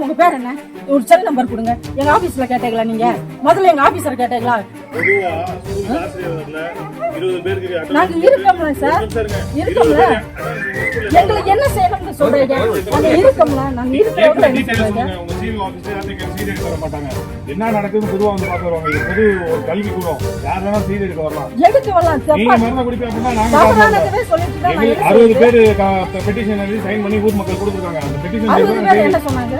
Sir உங்க பேர் என்ன? ஒரு செல் நம்பர் கொடுங்க. எங்க ஆபீஸ்ல கேட்டீங்களா நீங்க? முதல்ல எங்க ஆபீசர் கேட்டீங்களா? நாங்க இருக்கு. இருக்கோம்ல சார். இருக்கோம்ல. எங்களுக்கு என்ன செய்யணும்னு சொல்றீங்க? நாங்க இருக்கோம்ல. நாங்க கேட்குற இருக்கிறோம் என்ன எடுக்க நடக்குதுன்னு பொதுவா வந்து பார்க்க வருவாங்க. இது ஒரு கல்வி கூடம். யார் வேணா சீட் எடுக்க வரலாம். எதுக்கு வரலாம்? நீங்க மருந்து குடிப்பீங்க அப்படின்னா நாங்க அறுபது? பேர் பெட்டிஷன் எழுதி சைன் பண்ணி ஊர் மக்கள் கொடுத்துருக்காங்க. அந்த பெட்டிஷன் என்ன சொன்னாங்க?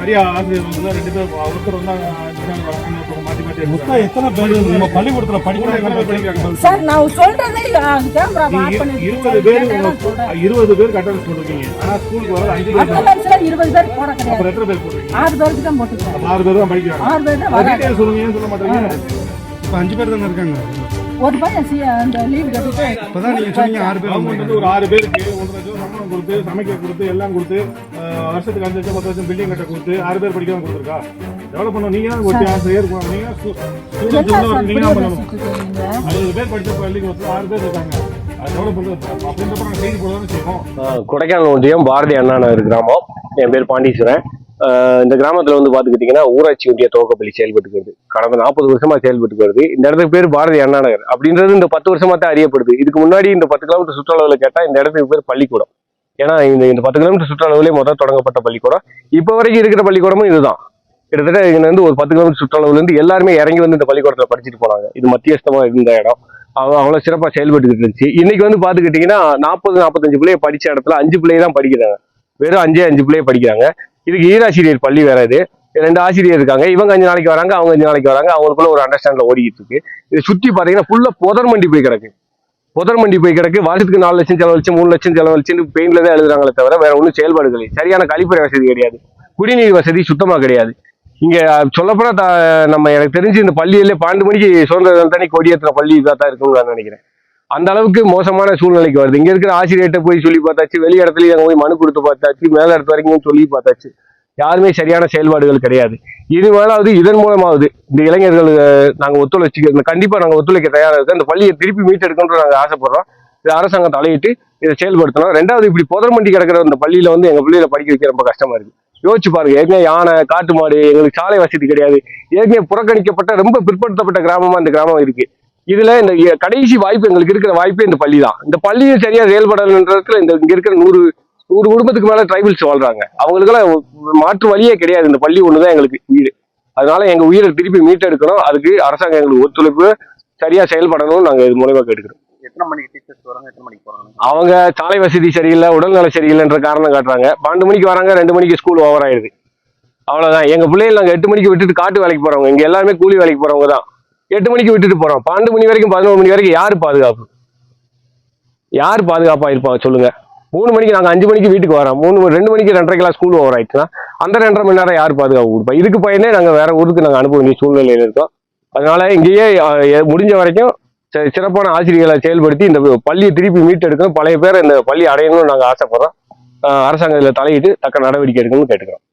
சரியா ஆசிரியர் வந்து ரெண்டு பேர் ஒருத்தர் இன்னொருத்தர் மாத்தி மாத்தி மொத்தம். எத்தனை பேர் நம்ம பள்ளிக்கூடத்துல படிக்கிறாங்க? சார் நான் சொல்றதே இருபது பேர் இருபது பேர் கட்டணம் போட்டிருக்கீங்க. ஆனா ஸ்கூலுக்கு வர அஞ்சு பேர் இருபது பேர் போட கிடையாது. அப்புறம் எத்தனை பேர் போட்டிருக்கீங்க? ஆறு பேருக்கு தான் ஆறு பேர் தான் படிக்கிறாங்க. ஆறு பேர் தான் சொல்லுங்க சொல்ல மாட்டேங்க? இப்ப அஞ்சு பேர் தானே இருக்காங்க? ஒரு பையன் சி அந்த லீவ் கட்டிட்டு இப்பதான் நீங்க சொன்னீங்க ஆறு பேர் கவர்மெண்ட் வந்து ஒரு ஆறு பேருக்கு ஒன்றரை லட்சம் சம்பளம் கொடுத்து சமைக்க கொடுத்து எல்லாம் கொடுத்து வருஷத்துக்கு அஞ்சு லட்சம் பத்து லட்சம் பில்டிங் கட்ட கொடுத்து ஆறு பேர் படிக்காம கொடுத்துருக்கா? டெவலப் பண்ண நீங்க ஒரு ஆசிரியர் நீங்க தான் ஸ்டூ- students என்ன உள்ள சார் நீங்க தான் பண்ணணும்? அறுபது பேர் படிச்ச பள்ளிக்கு வந்து ஆறு பேர் இருக்காங்க. நாங்கள் கொடைக்கானல் ஒன்றியம் பாரதி அண்ணா நகர் கிராமம். என் பேர் பாண்டீஸ்வரன். இந்த கிராமத்துல வந்து பாத்துக்கிட்டீங்கன்னா ஊராட்சி ஒன்றிய துவக்கப்பள்ளி செயல்பட்டு வருது. கடந்த நாற்பது வருஷமா செயல்பட்டு வருது. இந்த இடத்துக்கு பேர் பாரதி அண்ணா நகர் அப்படின்றது இந்த பத்து வருஷமா தான் அறியப்படுது. இதுக்கு முன்னாடி இந்த பத்து கிலோமீட்டர் சுற்றுலாவில் கேட்டா இந்த இடத்துக்கு பேர் பள்ளிக்கூடம். ஏன்னா இந்த இந்த பத்து கிலோமீட்டர் சுற்றளவுலேயே முதல் தொடங்கப்பட்ட பள்ளிக்கூடம். இப்போ வரைக்கும் இருக்கிற பள்ளிக்கூடமும் இதுதான். கிட்டத்தட்ட இங்க வந்து ஒரு பத்து கிலோமீட்டர் சுற்றளவுல எல்லாருமே இறங்கி வந்து இந்த பள்ளிக்கூடத்துல படிச்சுட்டு போனாங்க. இது மத்தியஸ்தமா இருந்த இடம். அவ்வளோ அவ்வளவு சிறப்பா செயல்பட்டுக்கிட்டு இருந்துச்சு. இன்னைக்கு வந்து பாத்துக்கிட்டீங்கன்னா நாற்பது நாற்பத்தஞ்சு பிள்ளைய படிச்ச இடத்துல அஞ்சு பிள்ளைய தான் படிக்கிறாங்க. வெறும் அஞ்சே அஞ்சு பிள்ளைய படிக்கிறாங்க. இதுக்கு ஈராசிரியர் பள்ளி வேற இது. ரெண்டு ஆசிரியர் இருக்காங்க. இவங்க அஞ்சு நாளைக்கு வராங்க அவங்க அஞ்சு நாளைக்கு வராங்க. அவங்களுக்குள்ள ஒரு அண்டர்ஸ்டாண்ட்ல ஓடிக்கிட்டு இருக்கு. இது சுத்தி பாத்தீங்கன்னா ஃபுல்லா புதர் மண்டி போய் கிடக்கு. புதர் மண்டி போய் கிடக்கு. வருஷத்துக்கு நாலு லட்சம் செலவழிச்சு மூணு லட்சம் செலவழிச்சுன்னு பெயின்ல தான் எழுதுறாங்களே தவிர வேற ஒன்றும் செயல்பாடுகள் இல்லை. சரியான கழிப்பறை வசதி கிடையாது. குடிநீர் வசதி சுத்தமா கிடையாது. இங்க சொல்லப்போனா நம்ம எனக்கு தெரிஞ்சு இந்த பள்ளியிலே பன்னெண்டு மணிக்கு சுதந்திர தனி கொடியேற்ற பள்ளி இதாக தான் இருக்கும்னு நான் நினைக்கிறேன். அந்த அளவுக்கு மோசமான சூழ்நிலைக்கு வருது. இங்க இருக்கிற ஆசிரியர்கிட்ட போய் சொல்லி பார்த்தாச்சு வெளி இடத்துலயும் அங்க போய் மனு கொடுத்து பார்த்தாச்சு மேல இடத்து வரைக்கும் சொல்லி பார்த்தாச்சு. யாருமே சரியான செயல்பாடுகள் கிடையாது. இது மேலாவது இதன் மூலமாவது இந்த இளைஞர்கள் நாங்கள் நாங்க ஒத்துழைச்சு கண்டிப்பா நாங்க ஒத்துழைக்க தயாராக இருக்கோம் அந்த பள்ளியை திருப்பி மீட்டெடுக்கணும்னு நாங்க ஆசைப்படுறோம். இது அரசாங்கம் தலையிட்டு இதை செயல்படுத்தணும். ரெண்டாவது இப்படி புதர்மண்டி கிடக்கிற அந்த பள்ளியில வந்து எங்க பிள்ளைகளை படிக்க வைக்க ரொம்ப கஷ்டமா இருக்கு. யோசிச்சு பாருங்க. ஏற்கனவே யானை காட்டு மாடு எங்களுக்கு சாலை வசதி கிடையாது. ஏற்கனவே புறக்கணிக்கப்பட்ட ரொம்ப பிற்படுத்தப்பட்ட கிராமமா இந்த கிராமம் இருக்கு. இதுல இந்த கடைசி வாய்ப்பு எங்களுக்கு இருக்கிற வாய்ப்பே இந்த பள்ளி தான் இந்த பள்ளியும் சரியா செயல்படணுன்றதுல இந்த இங்க இருக்கிற நூறு நூறு குடும்பத்துக்கு மேல ட்ரைபிள்ஸ் வாழ்றாங்க. அவங்களுக்கெல்லாம் மாற்று வழியே கிடையாது. இந்த பள்ளி ஒண்ணுதான் எங்களுக்கு உயிர். அதனால எங்க உயிரை திருப்பி மீட்டெடுக்கணும். அதுக்கு அரசாங்கம் எங்களுக்கு ஒத்துழைப்பு சரியா செயல்படணும்னு நாங்க இது மூலமா கேட்டுக்கிறோம். எத்தனை மணிக்கு டீச்சர்ஸ் வராங்க? எத்தனை மணிக்கு போறாங்க? அவங்க சாலை வசதி சரியில்லை உடல்நல சரியில்லைன்ற காரணம் காட்டுறாங்க. பன்னெண்டு மணிக்கு வராங்க ரெண்டு மணிக்கு ஸ்கூல் ஓவர் ஆயிடுது. அவ்வளவுதான். எங்க பிள்ளைகள் நாங்க எட்டு மணிக்கு விட்டுட்டு காட்டு வேலைக்கு போறவங்க இங்க எல்லாருமே கூலி வேலைக்கு போறவங்க தான் எட்டு மணிக்கு விட்டுட்டு போறோம். பன்னெண்டு மணி வரைக்கும் பதினோரு மணி வரைக்கும் யார் பாதுகாப்பு? யார் பாதுகாப்பா இருப்பாங்க சொல்லுங்க. மூணு மணிக்கு நாங்கள் அஞ்சு மணிக்கு வீட்டுக்கு வரோம். மூணு ரெண்டு மணிக்கு ரெண்டரைக்கெல்லாம் ஸ்கூல் ஓவர் ஆயிடுச்சுன்னா அந்த ரெண்டரை மணி நேரம் யார் பாதுகாப்பு கொடுப்பா? இதுக்கு பையனே நாங்கள் வேற ஊருக்கு நாங்கள் அனுப்ப வேண்டிய சூழ்நிலையில் இருக்கோம். அதனால இங்கேயே முடிஞ்ச வரைக்கும் சிறப்பான ஆசிரியர்களை செயல்படுத்தி இந்த பள்ளியை திருப்பி மீட்டெடுக்கணும். பழைய பேர் இந்த பள்ளி அடையணும்னு நாங்கள் ஆசைப்படுறோம். அரசாங்கத்தில் அரசாங்கம் தலையிட்டு தக்க நடவடிக்கை எடுக்கணும்னு கேட்டுக்கிறோம்.